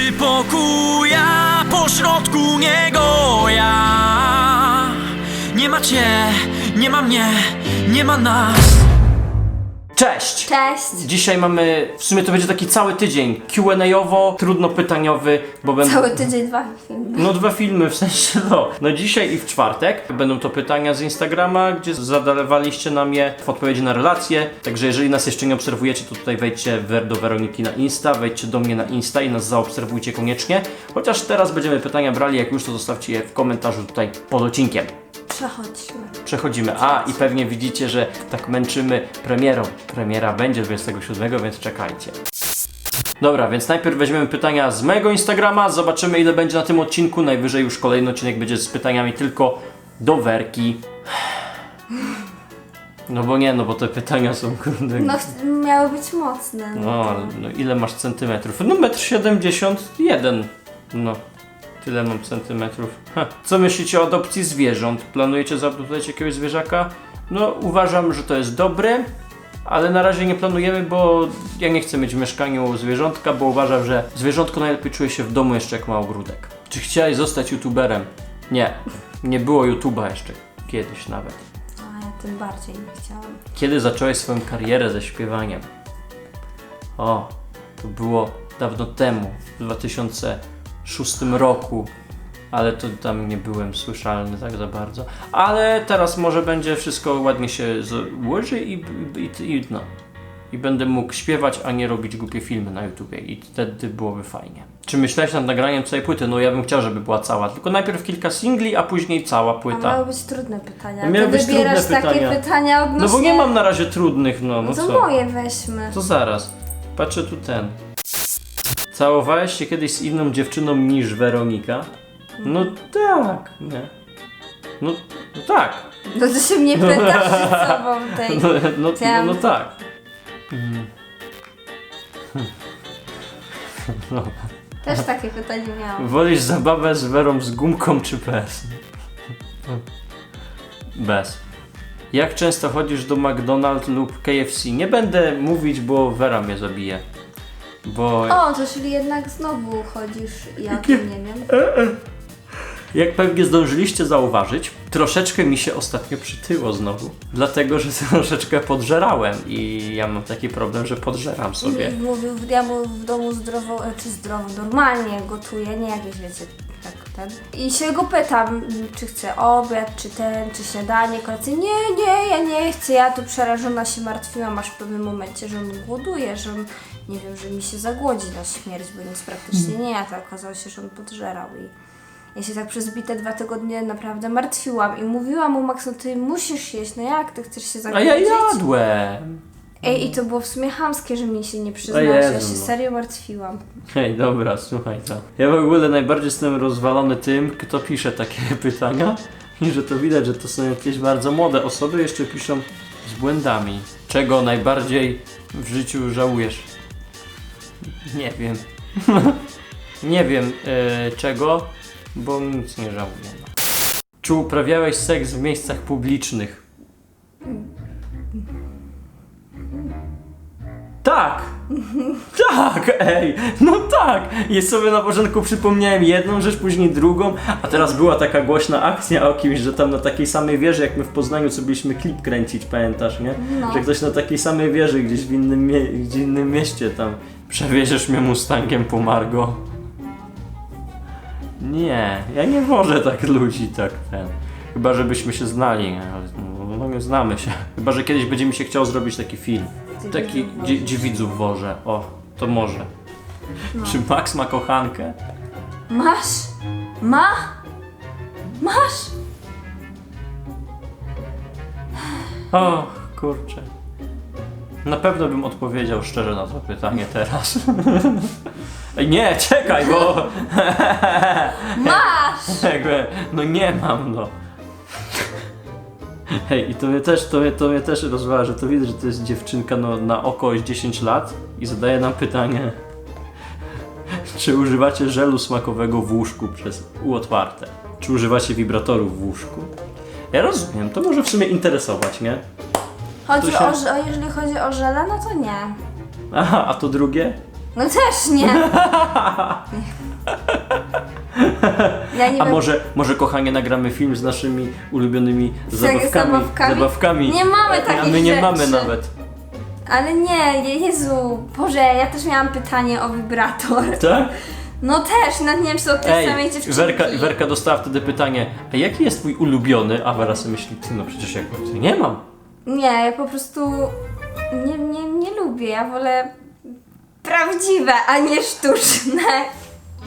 Duszy pokój, a pośrodku niego ja? Nie ma cię, nie ma mnie, nie ma nas Cześć! Cześć! Dzisiaj mamy, w sumie to będzie taki cały tydzień Q&A-owo, trudno pytaniowy, bo będą... Cały tydzień dwa filmy. No dwa filmy, w sensie no. No dzisiaj i w czwartek będą to pytania z Instagrama, gdzie zadawaliście nam je w odpowiedzi na relacje. Także jeżeli nas jeszcze nie obserwujecie, to tutaj wejdźcie do Weroniki na Insta, wejdźcie do mnie na Insta i nas zaobserwujcie koniecznie. Chociaż teraz będziemy pytania brali, jak już to zostawcie je w komentarzu tutaj pod odcinkiem. Przechodźmy. Przechodzimy. A i pewnie widzicie, że tak męczymy premierą. Premiera będzie 27, więc czekajcie. Dobra, więc najpierw weźmiemy pytania z mojego Instagrama, zobaczymy ile będzie na tym odcinku. Najwyżej już kolejny odcinek będzie z pytaniami tylko do Werki. No bo nie, no bo te pytania są kurde. No, ch- miały być mocne. No, ale no ile masz centymetrów? No metr 71. No. Tyle mam centymetrów. Ha. Co myślicie o adopcji zwierząt? Planujecie zaadoptować jakiegoś zwierzaka? No, uważam, że to jest dobre, ale na razie nie planujemy, bo ja nie chcę mieć w mieszkaniu zwierzątka, bo uważam, że zwierzątko najlepiej czuje się w domu jeszcze jak ma ogródek. Czy chciałeś zostać youtuberem? Nie. Nie było YouTube'a jeszcze. Kiedyś nawet. A ja tym bardziej nie chciałam. Kiedy zacząłeś swoją karierę ze śpiewaniem? O, to było dawno temu, w 2006 roku, ale to tam nie byłem słyszalny tak za bardzo. Ale teraz może będzie wszystko ładnie się złoży i, i, i, no. I będę mógł śpiewać, a nie robić głupie filmy na YouTubie i wtedy byłoby fajnie. Czy myślałeś nad nagraniem całej płyty? No ja bym chciał, żeby była cała, tylko najpierw kilka singli, a później cała A płyta. miały być trudne pytania. Miały Ty być wybierasz trudne takie pytania. pytania odnośnie... No bo nie mam na razie trudnych, no, no To co? moje weźmy. To zaraz. Patrzę tu ten. Całowałeś się kiedyś z inną dziewczyną niż Weronika? No tak, nie. No, no tak. No to się mnie pytasz przed sobą tej. No, no, no, Chciałam- no tak. Mm. No. Też takie pytanie miałam. Wolisz zabawę z Werą z gumką czy bez? Bez. Jak często chodzisz do McDonald's lub KFC? Nie będę mówić, bo Wera mnie zabije. Bo... O, to czyli jednak znowu chodzisz ja tym nie wiem. Jak pewnie zdążyliście zauważyć, troszeczkę mi się ostatnio przytyło znowu. Dlatego, że troszeczkę podżerałem i ja mam taki problem, że podżeram sobie. I mówił, ja mu w domu zdrowo, e, czy zdrowo, normalnie gotuję, nie jakieś wiecie, ten. I się go pytam, czy chce obiad, czy ten, czy śniadanie, kolację. Nie, nie, ja nie chcę, ja tu przerażona się martwiłam aż w pewnym momencie, że on głoduje, że on, nie wiem, że mi się zagłodzi na śmierć, bo nic praktycznie nie jadł, a okazało się, że on podżerał i... Ja się tak przez bite dwa tygodnie naprawdę martwiłam i mówiłam mu, Max, no ty musisz jeść, no jak ty chcesz się A zagłodzić? ja jadłem! Ej, i to było w sumie chamskie, że mi się nie O przyznał, że ja się no. serio martwiłam. Hej, dobra, słuchaj to. Ja w ogóle najbardziej jestem rozwalony tym, kto pisze takie pytania i że to widać, że to są jakieś bardzo młode osoby, jeszcze piszą z błędami. Czego najbardziej w życiu żałujesz? Nie wiem. nie wiem e, czego, bo nic nie żałuję. Czy uprawiałeś seks w miejscach publicznych? Tak! Tak, ej, no tak! I sobie na początku przypomniałem jedną rzecz, później drugą, a teraz była taka głośna akcja o kimś, że tam na takiej samej wieży, jak my w Poznaniu co byliśmy klip kręcić, pamiętasz, nie? No. Że ktoś na takiej samej wieży gdzieś w innym, mie- innym mieście tam przewieziesz mnie Mustangiem po Margo. Nie, ja nie wożę tak ludzi, tak ten. Chyba, żebyśmy się znali? Ale, no, no nie znamy się. Chyba, że kiedyś będzie mi się chciał zrobić taki film. Gdzie Taki, widzów gdzie, wozisz. gdzie widzów wożę. O, to może. No. Czy Max ma kochankę? Masz? Ma? Masz? O, kurczę. Na pewno bym odpowiedział szczerze na to pytanie teraz. Ej, nie, czekaj, bo... Masz! Jakby, no nie mam, no. Hej, i to mnie też, to mnie, to mnie też rozwala, że to widać, że to jest dziewczynka no, na oko jest 10 lat i zadaje nam pytanie, czy używacie żelu smakowego w łóżku przez U otwarte? Czy używacie wibratorów w łóżku? Ja rozumiem, to może w sumie interesować, nie? Chodzi się- o, o, jeżeli chodzi o żele, no to nie. Aha, a to drugie? No też nie. Ja nie A wiem- może, może kochanie nagramy film z naszymi ulubionymi zabawkami. zabawkami? zabawkami. Nie mamy A takich my nie rzeczy. mamy nawet. Ale nie, Je- Jezu, Boże, ja też miałam pytanie o wibrator. Tak? No też, nawet nie wiem, czy to od tej samej Ej, dziewczynki. Werka, Werka dostała wtedy pytanie, a jaki jest twój ulubiony? A Wera sobie myśli, ty no przecież jak nie mam. Nie, ja po prostu nie, nie, nie lubię, ja wolę prawdziwe, a nie sztuczne.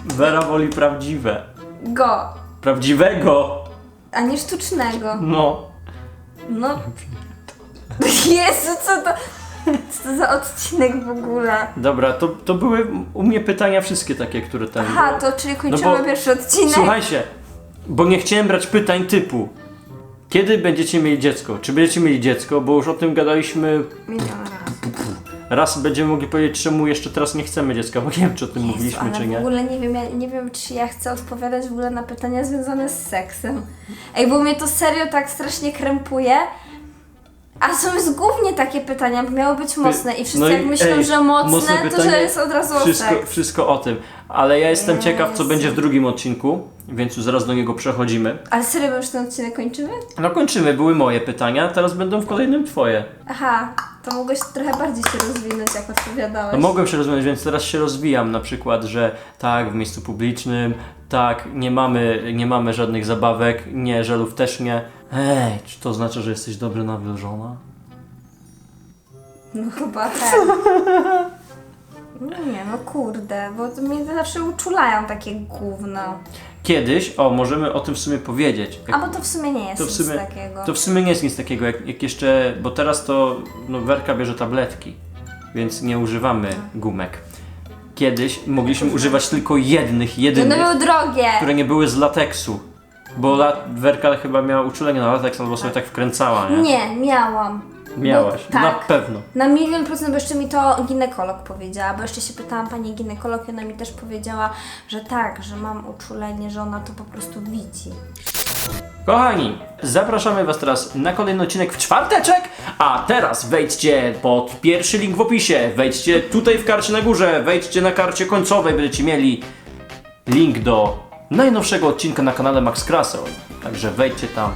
Wera woli prawdziwe. Go, Prawdziwego! a nie sztucznego. No. No. Jezu, co to... Co to za odcinek w ogóle? Dobra, to, to były u mnie pytania wszystkie takie, które tam Aha, były. to czyli kończymy bo- pierwszy odcinek. Słuchajcie, bo nie chciałem brać pytań typu kiedy będziecie mieli dziecko? Czy będziecie mieli dziecko? Bo już o tym gadaliśmy. Milion razy. Raz będziemy mogli powiedzieć, czemu jeszcze teraz nie chcemy dziecka, bo nie wiem, czy o tym Jezu, mówiliśmy, czy w nie. ogóle nie wiem, ja nie wiem, czy ja chcę odpowiadać w ogóle na pytania związane z seksem. Ej, bo mnie to serio tak strasznie krępuje. A są jest głównie takie pytania, bo miały być mocne i wszyscy No i- jak myślą, ej, że mocne, mocne to pytanie, że jest od razu Wszystko, seks. wszystko o tym. Ale ja jestem ciekaw, co Jezu. będzie w drugim odcinku, więc już zaraz do niego przechodzimy. Ale serio, my już ten odcinek kończymy? No kończymy, były moje pytania, teraz będą w kolejnym twoje. Aha, to mogłeś trochę bardziej się rozwinąć, jak odpowiadałeś. No mogłem się rozwijać, więc teraz się rozwijam na przykład, że tak, w miejscu publicznym, tak, nie mamy, nie mamy żadnych zabawek, nie, żelów też nie. Ej, czy to znaczy, że jesteś dobry nawilżona? No chyba tak. No nie, no kurde, bo to mnie zawsze uczulają takie gówno. Kiedyś, o, możemy o tym w sumie powiedzieć. Jak- A bo to w sumie nie jest to w nic sumie, takiego. to w sumie nie jest nic takiego, jak, jak jeszcze, bo teraz to, no Werka bierze tabletki, więc nie używamy gumek. Kiedyś mogliśmy używać tylko jednych, One jedynych, były drogie. które nie były z lateksu. Bo la, Werka chyba miała uczulenie na lateks, albo sobie tak wkręcała, nie? Nie, miałam. Miałaś, Bo, na tak. pewno. Na milion procent, bo jeszcze mi to ginekolog powiedziała, bo jeszcze się pytałam pani ginekolog i ona mi też powiedziała, że tak, że mam uczulenie, że ona to po prostu widzi. Kochani, zapraszamy Was teraz na kolejny odcinek w czwarteczek, a teraz wejdźcie pod pierwszy link w opisie, wejdźcie tutaj w karcie na górze, wejdźcie na karcie końcowej, będziecie mieli link do najnowszego odcinka na kanale Max Krasol. Także wejdźcie tam.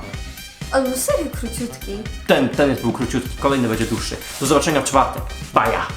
On był serio króciutki. Ten, ten jest był króciutki, kolejny będzie dłuższy. Do zobaczenia w czwartek. Baja!